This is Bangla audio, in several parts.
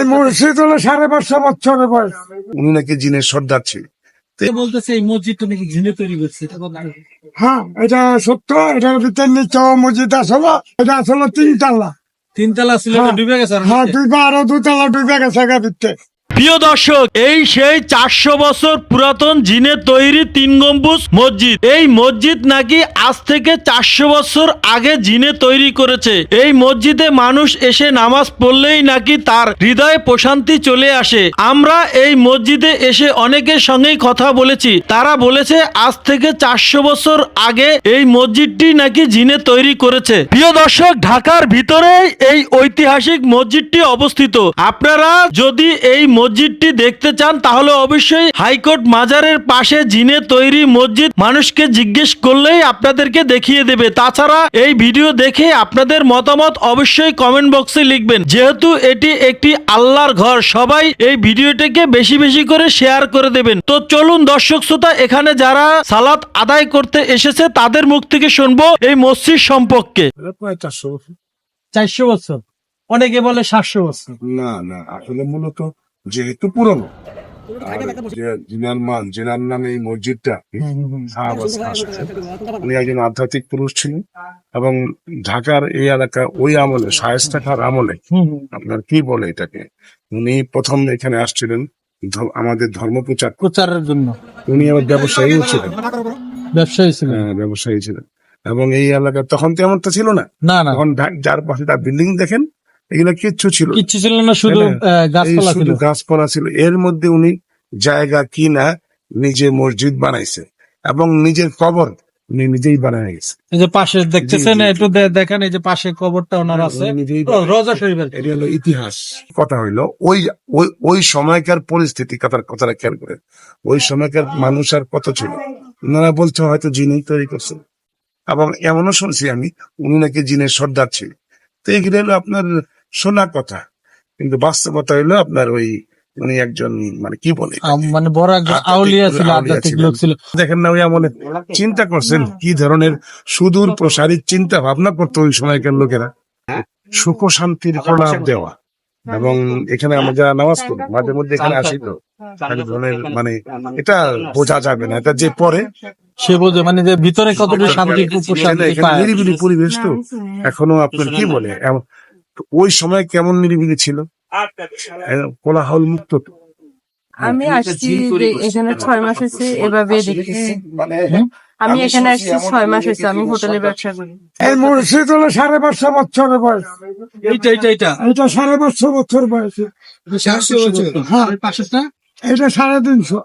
এই মসজিদ হলো সাড়ে পাঁচশো বছরের বয়স। উনি নাকি জিনের সর্দার ছিল। বলতেছে এই মসজিদটা নাকি জিনে তৈরি করছে এটা হ্যাঁ এটা সত্য এটার ভিতরে নিচে মসজিদ আসলো এটা আসলো তিনতলা। তিনতলা ছিল এটা ডুবে গেছে আর হ্যাঁ দুইবার আরও দুতলা ডুবে গেছে গা ভিতরে। প্রিয় দর্শক, এই সেই চারশো বছর পুরাতন জিনে তৈরি তিন গম্বুজ মসজিদ। এই মসজিদ নাকি আজ থেকে চারশো বছর আগে জিনে তৈরি করেছে। এই মসজিদে মানুষ এসে নামাজ পড়লেই নাকি তার হৃদয়ে প্রশান্তি চলে আসে। আমরা এই মসজিদে এসে অনেকের সঙ্গেই কথা বলেছি। তারা বলেছে, আজ থেকে চারশো বছর আগে এই মসজিদটি নাকি জিনে তৈরি করেছে। প্রিয় দর্শক, ঢাকার ভিতরেই এই ঐতিহাসিক মসজিদটি অবস্থিত। আপনারা যদি এই মসজিদটি দেখতে চান তাহলে অবশ্যই হাইকোর্ট মাজারের পাশে জিনে তৈরি মসজিদ মানুষকে জিজ্ঞেস করলেই আপনাদেরকে দেখিয়ে দেবে। তাছাড়া এই ভিডিও দেখে আপনাদের মতামত অবশ্যই কমেন্ট বক্সে লিখবেন। যেহেতু এটি একটি আল্লাহর ঘর সবাই এই ভিডিওটিকে বেশি বেশি করে শেয়ার করে দেবেন। তো চলুন দর্শক শ্রোতা এখানে যারা সালাত আদায় করতে এসেছে তাদের মুখ থেকে শুনব এই মসজিদ সম্পর্কে। প্রায় চারশো বছর। চারশো বছর? অনেকে বলে সাতশো বছর। না না আসলে মূলত যেহেতু পুরনো। জিনার মান জিনার নামে এই মসজিদটা উনি একজন আধ্যাত্মিক পুরুষ ছিলেন এবং ঢাকার এই এলাকা ওই আমলে শায়েস্তা খার আমলে আপনার কি বলে এটাকে? উনি প্রথম এখানে আসছিলেন আমাদের ধর্ম প্রচার প্রচারের জন্য। উনি আবার ব্যবসায়ীও ছিলেন। ব্যবসায়ী ছিলেন। হ্যাঁ, ব্যবসায়ী ছিলেন। এবং এই এলাকা তখন তো এমনটা ছিল না। না না। তখন যার পাশে তার বিল্ডিং দেখেন এগুলো কিচ্ছু ছিল কিচ্ছু ছিল না শুধু এই গাছপালা ছিল শুধু গাছপালা ছিল। এর মধ্যে উনি জায়গা কিনা নিজে মসজিদ বানাইছে এবং নিজের কবর উনি নিজেই বানায় গেছে। এই যে পাশে দেখতেছেন। একটু দেখেন এই যে পাশে কবরটা ওনার আছে। উনি রোজা শরীফের। এটি হলো ইতিহাস। কথা হইল ওই ওই ওই সময়কার পরিস্থিতি কথার কথাটা খেয়াল করে। ওই সময়কার মানুষ আর কত ছিল? ওনারা বলছে হয়তো জিনই তৈরি করছে। এবং এমনও শুনছি আমি উনি নাকি জিনের সর্দার ছিল। তো এগুলো হলো আপনার শোনা কথা। কিন্তু বাস্তবতা হইল আপনার ওই উনি একজন মানে কি বলে মানে বড় একজন আউলিয়া ছিল আধ্যাত্মিক লোক ছিল। দেখেন না ওই আমলে চিন্তা করছেন কি ধরনের সুদূর প্রসারী চিন্তা ভাবনা করতো ওই সময়কার লোকেরা? সুখ শান্তির প্রলাপ দেওয়া। এবং এখানে আমরা যারা নামাজ পড়ি মাঝে মধ্যে এখানে আসি তো ধরনের মানে এটা বোঝা যাবে না। এটা যে পরে সে বোঝে মানে যে ভিতরে কতটুকু শান্তি নিরিবিলি পরিবেশ তো। এখনও আপনার কি বলে? এম- ওই সময় কেমন নিরিবিলি ছিল? কোলাহল মুক্ত তো। আমি আসছি এখানে ছয় মাস হয়েছে এভাবে দেখতেছি মানে আমি এখানে আসছি ছয় মাস হয়েছে আমি হোটেলে ব্যবসা করি। এই মসজিদ হলো সাড়ে পাঁচশো বছরের বয়স। এইটা এইটা এইটা। এটা সাড়ে পাঁচশো বছর বয়স। বছর। হ্যাঁ। এটা সাড়ে তিনশো।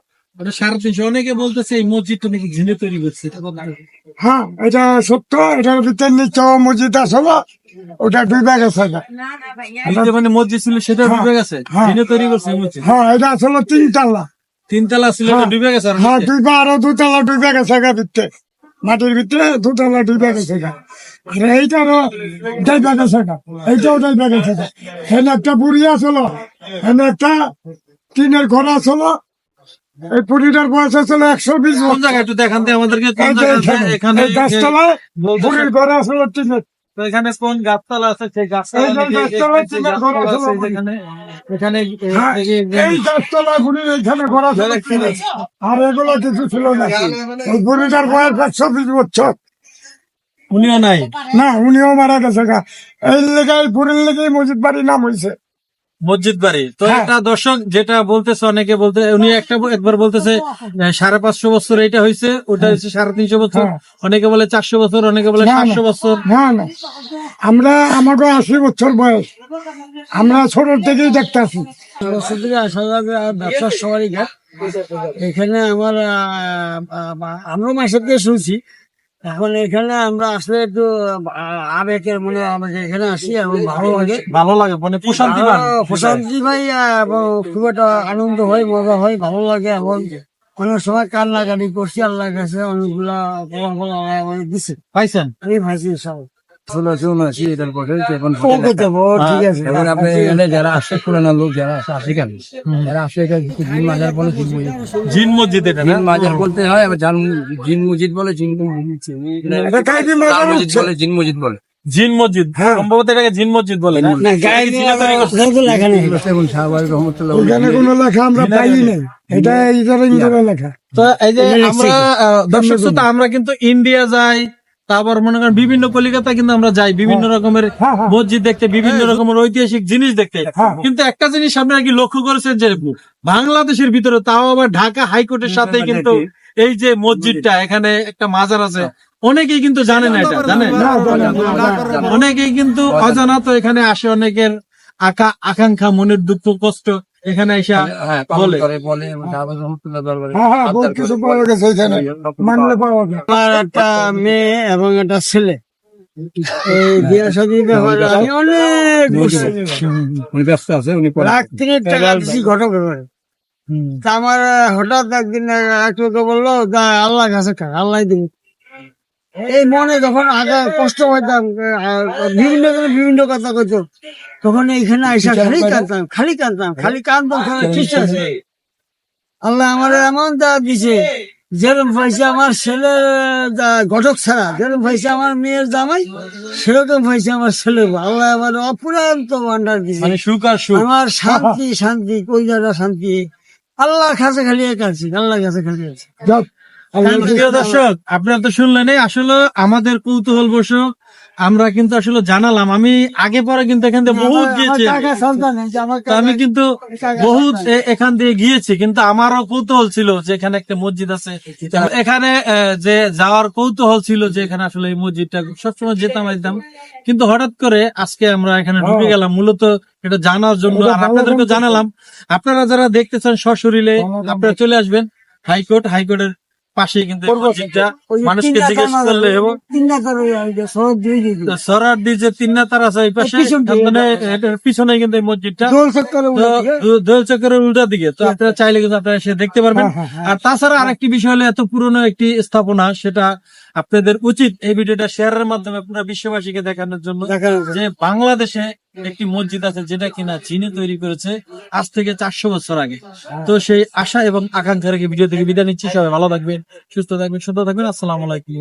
অনেকে বলতেছে এই মসজিদটা নাকি তৈরি করছে। এটা হ্যাঁ এটা সত্য ভিতরে নিচে মসজিদ আসলো ওটা ডুবে গেছে গা। মানে মসজিদ ছিল সেটা ডুবে গেছে হ্যাঁ। জিনে তৈরি করছে এই মসজিদ? হ্যাঁ এটা আসলে তিনতলা। তিনতলা ছিল এটা ডুবে গেছে হ্যাঁ নিচে। দুই বা আরও দুতলা ডুবে গেছে গা ভিতরে। মাটির ভিতরে দুতলা ডুবে গেছে গা। আর এইটারও ডুবে গেছে গা। এইটাও ডুবে গেছে গা। এখানে একটা বুড়ি আসলো এখানে একটা টিনের ঘর আসলো এই বুড়িটার বয়স আসলে একশো বিশ কোন জায়গায়? একটু দেখান দিয়ে আমাদেরকে কোন এই যে জায়গায় এখানে, এখানে গাছতলায় বুড়ির ঘর আসলো টিনের এখানে কোন গাছতলা আছে? সেই এই গাছতলা এখানে? ঘর। আর এগুলো কিছু ছিল না। ওই বুড়িটার বয়স একশো বিশ বছর। উনিও নাই? না উনিও মারা গেছে এই লেগে পুরীর লেগে মসজিদ বাড়ির নাম হয়েছে মসজিদ বাড়ি তো হ্যাঁ। একটা দর্শক যেটা বলতেছে অনেকে বলতে উনি একটা একবার বলতেছে সাড়ে পাঁচশো বছর এটা হয়েছে ওটা হচ্ছে সাড়ে তিনশো বছর হ্যাঁ। অনেকে বলে চারশো বছর অনেকে বলে। সাতশো বছর না না আমরা আমাকে আশি বছর বয়স আমরা ছোট থেকেই দেখতে আসি বছর থেকে আসা যাবে ব্যবসার সবারই ঘাট এখানে আমার আমরাও মাসের থেকে শুনছি এখন এখানে আমরা আসলে একটু আবেগের মনে আমাদের এখানে আসি এবং ভালো লাগে। ভালো লাগে মানে প্রশান্তি প্রশান্তি ভাই এবং খুব একটা আনন্দ হয় মজা হয় ভালো লাগে এবং অনেক সময় কান্নাকাটি করছি আল্লাহর কাছে অনেকগুলা ফলাফল দিচ্ছে পাইছেন? আমি ভাইছি সব জিন মসজিদ এটা মাজার বলতে হয় আবার জিন মসজিদ বলে জিন মসজিদ। বলে জিন মসজিদ বলে জিন মসজিদ হ্যাঁ। সম্ভবত এটাকে জিন মসজিদ বলে না? না গায়ে জিনে তৈরি করছে। তো লেখা নেই এখন শাহবাজ রহমতুল্লাহ ওইখানে কোনো লেখা আমরা পাইনি নাই এটা ইটার ইন্দিরা লেখা তো এই যে এমনি আমরা আহ, দর্শক শ্রোতা, আমরা কিন্তু ইন্ডিয়া যাই তারপর মনে করেন বিভিন্ন কলিকাতা কিন্তু আমরা যাই বিভিন্ন রকমের হ্যাঁ, হ্যাঁ। মসজিদ দেখতে বিভিন্ন রকমের ঐতিহাসিক জিনিস দেখতে। হ্যাঁ। কিন্তু একটা জিনিস আপনারা কি লক্ষ্য করেছেন যে বাংলাদেশের ভিতরে তাও আবার ঢাকা হাইকোর্টের সাথে কিন্তু এই যে মসজিদটা এখানে একটা মাজার আছে। অনেকেই কিন্তু জানে না এটা জানে অনেকেই কিন্তু অজানা তো এখানে আসে অনেকের আকা আকাঙ্ক্ষা মনের দুঃখ কষ্ট। এখানে এসে হ্যাঁ বলে। বলে। করে বলে দরবারে হ্যাঁ হ্যাঁ বহুত কিছু পাওয়া গেছে এখানে। মানলে পাওয়া যায়। আমার একটা মেয়ে এবং একটা ছেলে। এই বিয়ে শাদী ব্যাপারে আমি অনেক ঘুরছি। ব্যস্ত আছে উনি পরে লাখ থেকে ঘটক আমার হঠাৎ একদিন বলল আল্লাহ কাছে আল্লাহ দিন এই মনে যখন আগে কষ্ট হইতাম বিভিন্ন জন বিভিন্ন কথা কইতো তখন এইখানে আইসা খালি কাঁদতাম খালি কাঁদতাম খালি কাঁদতাম ঠিক আছে। আল্লাহ আমার এমন দা দিছে যেরকম পাইছে আমার ছেলে ঘটক ছাড়া যেরকম পাইছে আমার মেয়ের জামাই সেরকম পাইছে আমার ছেলে আল্লাহ আমার অপুরান্ত ভান্ডার দিছে। মানে আমার শান্তি শান্তি কই জায়গা শান্তি। আল্লাহর কাছে খালি এক আছি আল্লাহর কাছে খালি আছে। আল্লাহ প্রিয় দর্শক আপনারা তো শুনলেন আসলে আমাদের কৌতূহল বসক আমরা কিন্তু আসলে জানালাম। আমি আগে পরে কিন্তু এখান থেকে বহুত আমার গিয়েছি। আমি কিন্তু বহুত এখান দিয়ে গিয়েছি কিন্তু আমারও কৌতূহল ছিল যে এখানে একটা মসজিদ আছে। এখানে যে যাওয়ার কৌতূহল ছিল যে এখানে আসলে এই মসজিদটা সবসময় যেতাম যেতাম কিন্তু হঠাৎ করে আজকে আমরা এখানে ঢুকে গেলাম মূলত এটা জানার জন্য আর আপনাদেরকে জানালাম। আপনারা যারা দেখতে চান সশরীরে আপনারা চলে আসবেন হাইকোর্ট। হাইকোর্টের পাশে কিন্তু মানুষকে জিজ্ঞেস করলে এবং। সরার দিয়ে যে তিন তার আছে এই পাশে পিছন কিন্তু এই মসজিদটা। দোল চক্রের উল্টা দিকে। তো আপনারা চাইলে কিন্তু আপনারা এসে দেখতে পারবেন। হ্যাঁ, হ্যাঁ, আর তাছাড়া আরেকটি বিষয় হলো এত পুরনো একটি স্থাপনা সেটা আপনাদের উচিত এই ভিডিওটা শেয়ারের মাধ্যমে আপনারা বিশ্ববাসীকে দেখানোর জন্য। যে বাংলাদেশে একটি মসজিদ আছে যেটা কিনা চীনে তৈরি করেছে আজ থেকে চারশো বছর আগে। তো সেই আশা এবং আকাঙ্ক্ষা রেখে ভিডিও থেকে বিদায় নিচ্ছি। সবাই ভালো থাকবেন সুস্থ থাকবেন সুস্থ থাকবেন। আসসালাম আলাইকুম